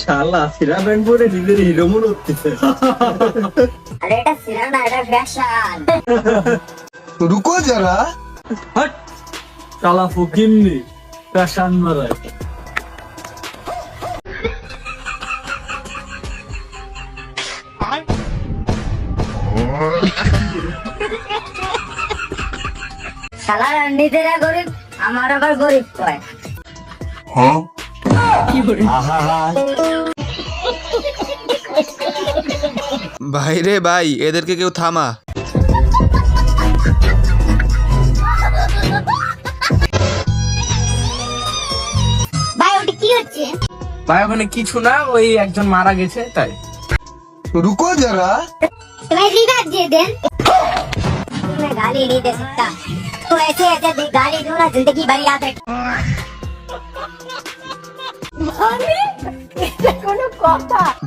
শালা সিরা ব্যান্ড পরে নিজের হিরো মনে হচ্ছে। আরে এটা সিরা না এটা ফ্যাশন। রুকো যারা। হট শালা ফ্যাশন মারা নিজেরা গরিব আমার আবার গরিব কয়। হ্যাঁ? ভাই রে ভাই এদেরকে কেউ থামা ভাই ওটা কি হচ্ছে ভাই ওখানে কিছু না ওই একজন মারা গেছে তাই रुको जरा तुम्हें रिवाज दे दें मैं गाली नहीं दे सकता तो ऐसे ऐसे दे- गाली दूं ना जिंदगी भर याद रख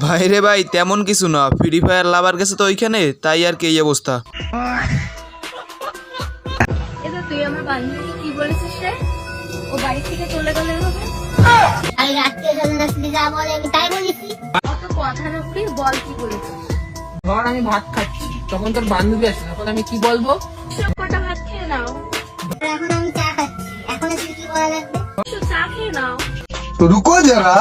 ভাই রে ভাই তেমন কিছু না। ফ্রি ফায়ার লাভার গেছে তো ওইখানে তাই আর কি এই অবস্থা। এটা তুই আমার বান্ধবী কি বলেছিস রে? ও বাড়ি থেকে চলে গেলে হবে। আমি রাত্রে জন্য আসলে যা বলে আমি তাই বলেছি। অত কথা না বল কি বলেছিস? ধর আমি ভাত খাচ্ছি। তখন তোর বান্ধবী আসে তখন আমি কি বলব? তো রুকো যারা।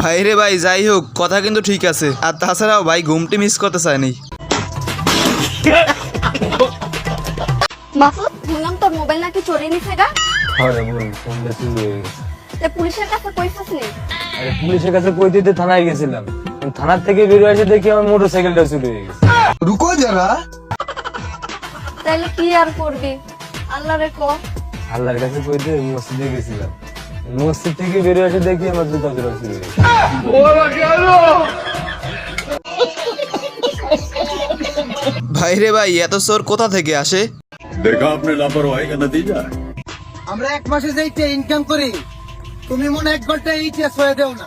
ভাই রে ভাই যাই হোক কথা কিন্তু ঠিক আছে। আর তাছাড়াও ভাই ঘুমটি মিস করতে চায়নি। মাসুদ শুনলাম তোর মোবাইল নাকি চোরে নিছে গা। হ্যাঁ বল ফোন মেসেজ ভাই রে ভাই এত চোর কোথা থেকে আসে? দেখা আপনি আমরা এক মাসে যাইতে ইনকাম করি তুমি মনে এক ঘণ্টা ইতিহাস হয়ে দেও না।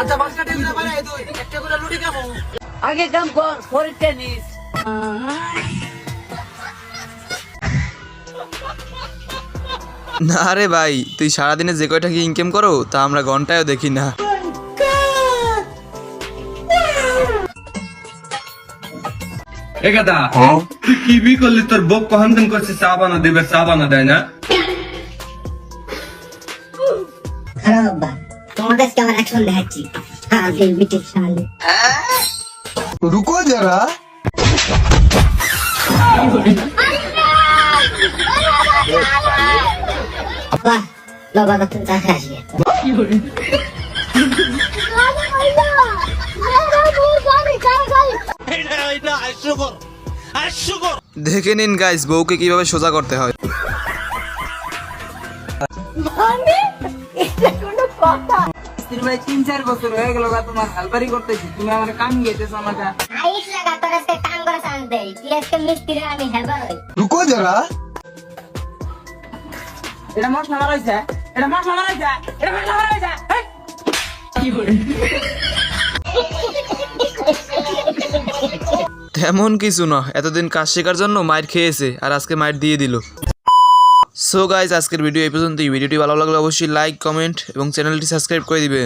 আচ্ছা, আগে কাম কর পরীক্ষা নিস না রে ভাই তুই সারাদিনে যে কয়টা কি ইনকাম করো তা আমরা ঘন্টায় দেখি না। এ গাদা তুই কি বি করলি তোর বউ কখন দিন করছে চা বানা দেবে চা বানা দেয় না খারাপ বা তোমার কাছে আমার অ্যাকশন দেখাচ্ছি হ্যাঁ দিল বিটে শালে रुको जरा বাহ বাবা নতুন চা খেয়ে দেখে নিন গাইস বউকে কীভাবে সোজা করতে হয়। তিন চার বছর তোমার হালবারি করতেছি। তুমি আমার কাম গিয়েছো এটা মশলা মারাইছে এটা মশলা মারাইছে এটা মশলা মারাইছে কি করে? তেমন কিছু না, এতদিন কাজ শেখার জন্য মায়ের খেয়েছে আর আজকে মায়ের দিয়ে দিল। সো গাইজ আজকের ভিডিও এই পর্যন্তই। ভিডিওটি ভালো লাগলে অবশ্যই লাইক কমেন্ট এবং চ্যানেলটি সাবস্ক্রাইব করে দিবেন।